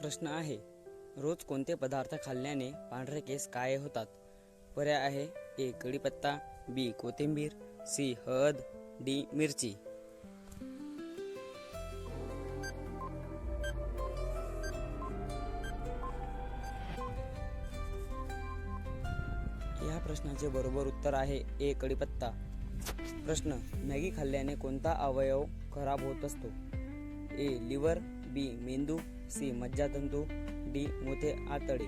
प्रश्न आहे. रोज कोणते पदार्थ खाल्ल्याने पांढरे केस काळे होतात? पर्याय आहे ए कढीपत्ता बी कोथिंबीर सी हळद डी मिरची. या प्रश्नाचे बरोबर उत्तर आहे ए कढीपत्ता. प्रश्न मॅगी खाल्ल्याने कोणता अवयव खराब होत असतो? ए लिव्हर बी मेंदू सी मज्जातंतू डी मोठे आतडे.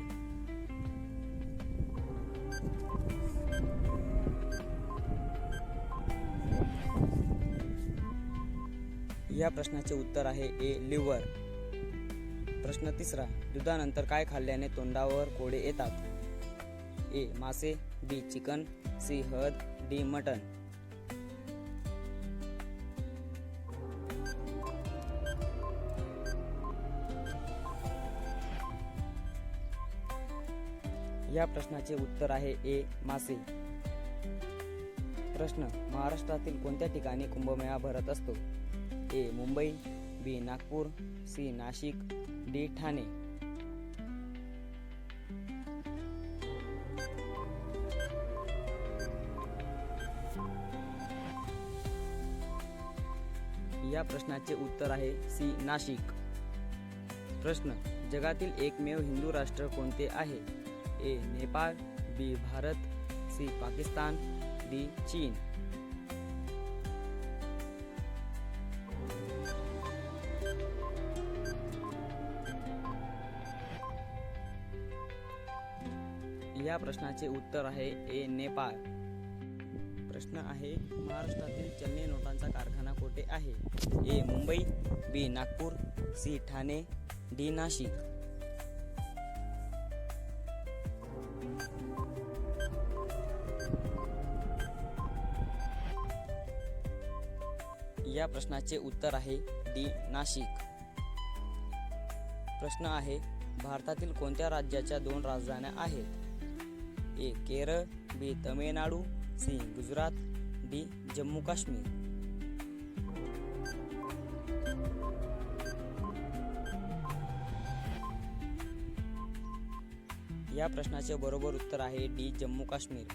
या प्रश्नाचे उत्तर आहे ए लिव्हर. प्रश्न तिसरा दुधानंतर काय खाल्ल्याने तोंडावर कोडे येतात? ए मासे बी चिकन सी हद डी मटन या प्रश्नाचे उत्तर आहे ए मासे. प्रश्न महाराष्ट्रातील कोणत्या ठिकाणी कुंभमेळा भरत असतो? A Mumbai B Nagpur C Nashik D Thane. या प्रश्नाचे उत्तर आहे सी नाशिक. प्रश्न जगातील एकमेव हिंदू राष्ट्र कोणते आहे? A Nepal B Bharat C Pakistan D चीन. या प्रश्नाचे उत्तर आहे ए नेपाळ. प्रश्न आहे महाराष्ट्रातील चलनी नोटांचा कारखाना कोठे आहे? A Mumbai B Nagpur C Thane D Nashik. या प्रश्नाचे उत्तर आहे डी नाशिक. प्रश्न आहे भारतातील कोणत्या राज्याच्या दोन राजधान्या आहेत? A Kerala B Tamil Nadu C Gujarat D Jammu Kashmir. या प्रश्नाचे बरोबर उत्तर आहे डी जम्मू काश्मीर.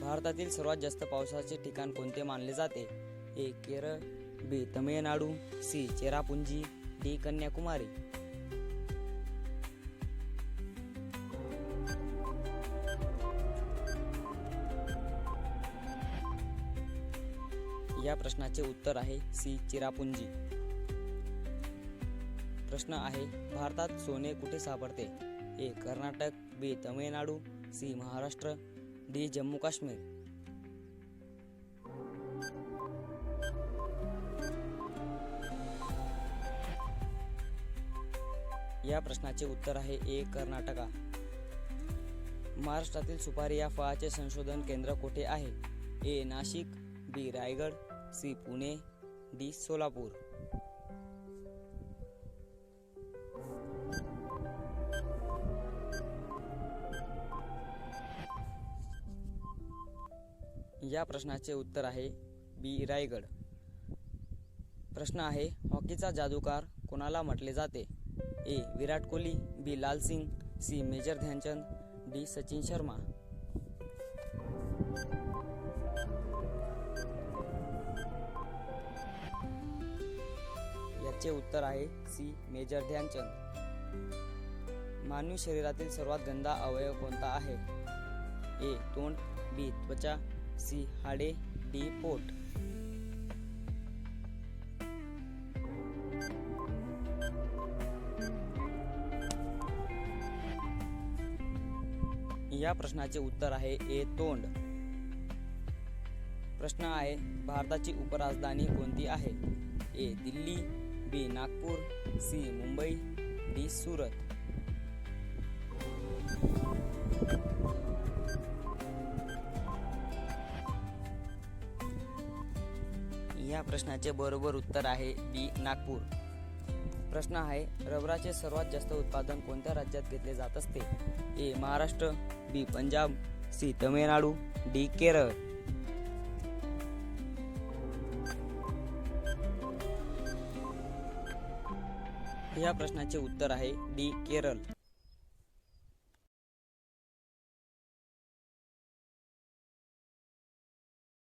भारतातील सर्वात जास्त पावसाचे ठिकाण कोणते मानले जाते? A Kerala B Tamil Nadu C Cherrapunji D Kanyakumari. या प्रश्नाचे उत्तर आहे सी चिरापुंजी. प्रश्न आहे भारतात सोने कुठे सापडते? A Karnataka B Tamil Nadu C Maharashtra D Jammu Kashmir. या प्रश्नाचे उत्तर आहे ए कर्नाटका. महाराष्ट्रातील सुपारी या फळाचे संशोधन केंद्र कोठे आहे? A Nashik B Raigad C Pune D Solapur. या प्रश्नाचे उत्तर आहे बी रायगड. प्रश्न आहे हॉकीचा जादूगार कोणाला म्हटले जाते? ए Virat Kohli B Lal Singh C major Dhyan Chand D Sachin Sharma. याचे उत्तर आहे सी मेजर ध्यानचंद. मानवी शरीरातील सर्वात गंदा अवयव कोणता आहे? ए तोंड बी त्वचा सी हाडे डी पोट. या प्रश्नाचे उत्तर आहे ए तोंड. प्रश्न आहे भारताची उपराजधानी कोणती आहे? A Delhi B Nagpur C Mumbai D Surat. या प्रश्नाचे बरोबर उत्तर आहे बी नागपूर. प्रश्न आहे रबराचे सर्वात जास्त उत्पादन कोणत्या राज्यात घेतले जात असते? A Maharashtra B Punjab C Tamil Nadu D Kerala. या प्रश्नाचे उत्तर आहे डी केरळ.